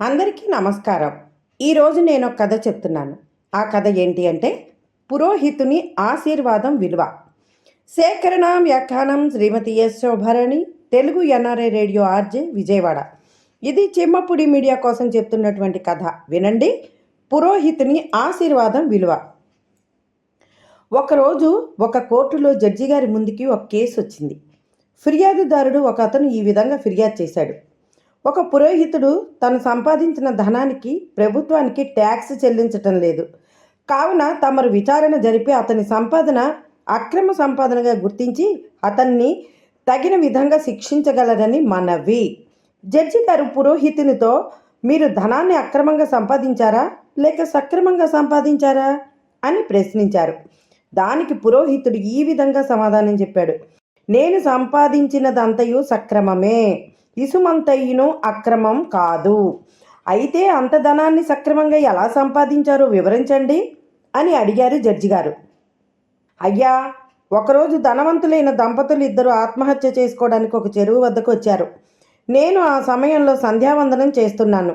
అందరికీ నమస్కారం. ఈరోజు నేను ఒక కథ చెప్తున్నాను. ఆ కథ ఏంటి అంటే పురోహితుని ఆశీర్వాదం విలువ. సేకరణ వ్యాఖ్యానం Shrimati S Shobharani Telugu NRI radio RJ Vijayawada. ఇది చిమ్మపుడి మీడియా కోసం చెప్తున్నటువంటి కథ. వినండి. పురోహితుని ఆశీర్వాదం విలువ. ఒకరోజు ఒక కోర్టులో జడ్జి గారి ముందుకి ఒక కేసు వచ్చింది ఫిర్యాదుదారుడు ఒక అతను ఈ విధంగా ఫిర్యాదు చేశాడు. ఒక పురోహితుడు తను సంపాదించిన ధనానికి ప్రభుత్వానికి ట్యాక్స్ చెల్లించటం లేదు. కావున తమరు విచారణ జరిపి అతని సంపాదన అక్రమ సంపాదనగా గుర్తించి అతన్ని తగిన విధంగా శిక్షించగలరని మనవి. జడ్జి గారు పురోహితునితో మీరు ధనాన్ని అక్రమంగా సంపాదించారా? లేక సక్రమంగా సంపాదించారా? అని ప్రశ్నించారు. దానికి పురోహితుడు ఈ విధంగా సమాధానం చెప్పాడు. నేను సంపాదించినదంతయు సక్రమమే. ఇసుమంతయును అక్రమం కాదు. అయితే అంత ధనాన్ని సక్రమంగా ఎలా సంపాదించారో వివరించండి అని అడిగారు జడ్జి గారు. అయ్యా ఒకరోజు ధనవంతులైన దంపతులు ఇద్దరు ఆత్మహత్య చేసుకోవడానికి ఒక చెరువు వద్దకు వచ్చారు. నేను ఆ సమయంలో సంధ్యావందనం చేస్తున్నాను.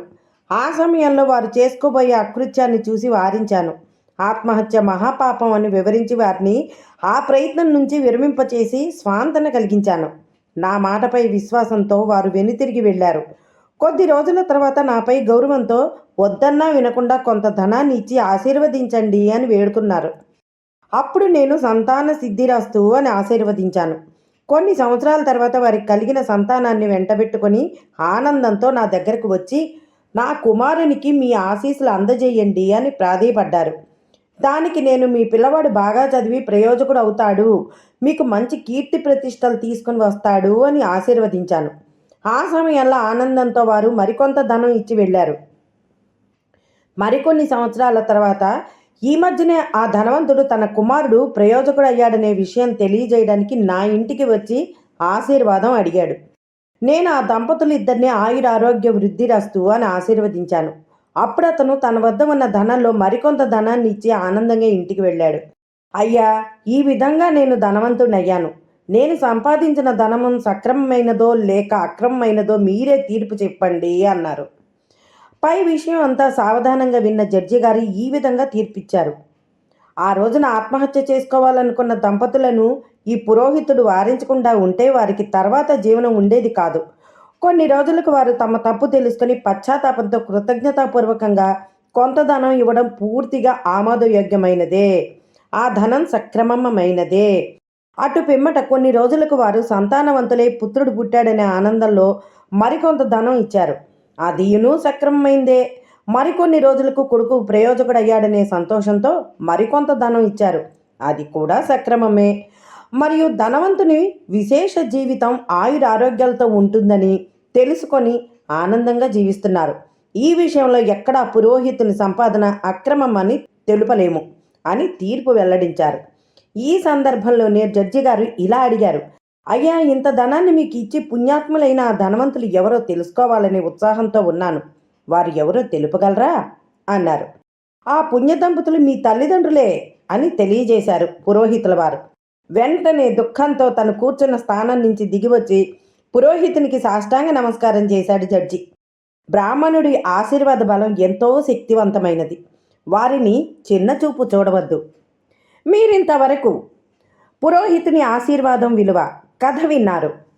ఆ సమయంలో వారు చేసుకోబోయే అకృత్యాన్ని చూసి వారించాను. ఆత్మహత్య మహాపాపం అని వివరించి వారిని ఆ ప్రయత్నం నుంచి విరమింపచేసి స్వాంతన కలిగించాను. నా మాటపై విశ్వాసంతో వారు వెనుతిరిగి వెళ్ళారు. కొద్ది రోజుల తర్వాత నాపై గౌరవంతో వద్దన్నా వినకుండా కొంత ధనాన్ని ఇచ్చి ఆశీర్వదించండి అని వేడుకున్నారు. అప్పుడు నేను సంతాన సిద్ధిరాస్తు అని ఆశీర్వదించాను. కొన్ని సంవత్సరాల తర్వాత వారికి కలిగిన సంతానాన్ని వెంటబెట్టుకొని ఆనందంతో నా దగ్గరకు వచ్చి నా కుమారునికి మీ ఆశీస్సులు అందజేయండి అని ప్రాధేయపడ్డారు. దానికి నేను మీ పిల్లవాడు బాగా చదివి ప్రయోజకుడు అవుతాడు. మీకు మంచి కీర్తి ప్రతిష్టలు తీసుకుని వస్తాడు అని ఆశీర్వదించాను. ఆ సమయంలో ఆనందంతో వారు మరికొంత ధనం ఇచ్చి వెళ్ళారు. మరికొన్ని సంవత్సరాల తర్వాత ఈ మధ్యనే ఆ ధనవంతుడు తన కుమారుడు ప్రయోజకుడు అయ్యాడనే విషయం తెలియజేయడానికి నా ఇంటికి వచ్చి ఆశీర్వాదం అడిగాడు. నేను ఆ దంపతులు ఇద్దరిని ఆయుర ఆరోగ్య వృద్ధి రస్తు అని ఆశీర్వదించాను. అప్పుడు అతను తన వద్ద ఉన్న ధనంలో మరికొంత ధనాన్ని ఇచ్చి ఆనందంగా ఇంటికి వెళ్ళాడు. అయ్యా ఈ విధంగా నేను ధనవంతుడయ్యాను. నేను సంపాదించిన ధనము సక్రమమైనదో లేక అక్రమమైనదో మీరే తీర్పు చెప్పండి అన్నారు. పై విషయం అంతా సావధానంగా విన్న జడ్జి గారు ఈ విధంగా తీర్పిచ్చారు. ఆ రోజున ఆత్మహత్య చేసుకోవాలనుకున్న దంపతులను ఈ పురోహితుడు వారించకుండా ఉంటే వారికి తర్వాత జీవనం ఉండేది కాదు. కొన్ని రోజులకు వారు తమ తప్పు తెలుసుకొని పశ్చాత్తాపంతో కృతజ్ఞతాపూర్వకంగా కొంత ధనం ఇవ్వడం పూర్తిగా ఆమోదయోగ్యమైనదే. ఆ ధనం సక్రమమైనదే. అటు పిమ్మట కొన్ని రోజులకు వారు సంతానవంతులై పుత్రుడు పుట్టాడనే ఆనందంలో మరికొంత ధనం ఇచ్చారు. అదియును సక్రమమైందే. మరికొన్ని రోజులకు కొడుకు ప్రయోజకుడయ్యాడనే సంతోషంతో మరికొంత ధనం ఇచ్చారు. అది కూడా సక్రమమే. మరియు ధనవంతుని విశేష జీవితం ఆయుర ఆరోగ్యాలతో ఉంటుందని తెలుసుకొని ఆనందంగా జీవిస్తున్నారు. ఈ విషయంలో ఎక్కడా పురోహితుని సంపాదన అక్రమం అని తెలుపలేము అని తీర్పు వెల్లడించారు. ఈ సందర్భంలోనే జడ్జి గారు ఇలా అడిగారు. అయ్యా ఇంత ధనాన్ని మీకు ఇచ్చి పుణ్యాత్ములైన ఆ ధనవంతులు ఎవరో తెలుసుకోవాలనే ఉత్సాహంతో ఉన్నాను. వారు ఎవరో తెలుపగలరా? అన్నారు. ఆ పుణ్య దంపతులు మీ తల్లిదండ్రులే అని తెలియజేశారు పురోహితుల వారు. వెంటనే దుఃఖంతో తను కూర్చున్న స్థానం నుంచి దిగివచ్చి పురోహితునికి సాష్టాంగ నమస్కారం చేశాడు జడ్జి. బ్రాహ్మణుడి ఆశీర్వాద బలం ఎంతో శక్తివంతమైనది. వారిని చిన్న చూపు చూడవద్దు. మీరింతవరకు పురోహితుని ఆశీర్వాదం విలువ. కథ విన్నారు.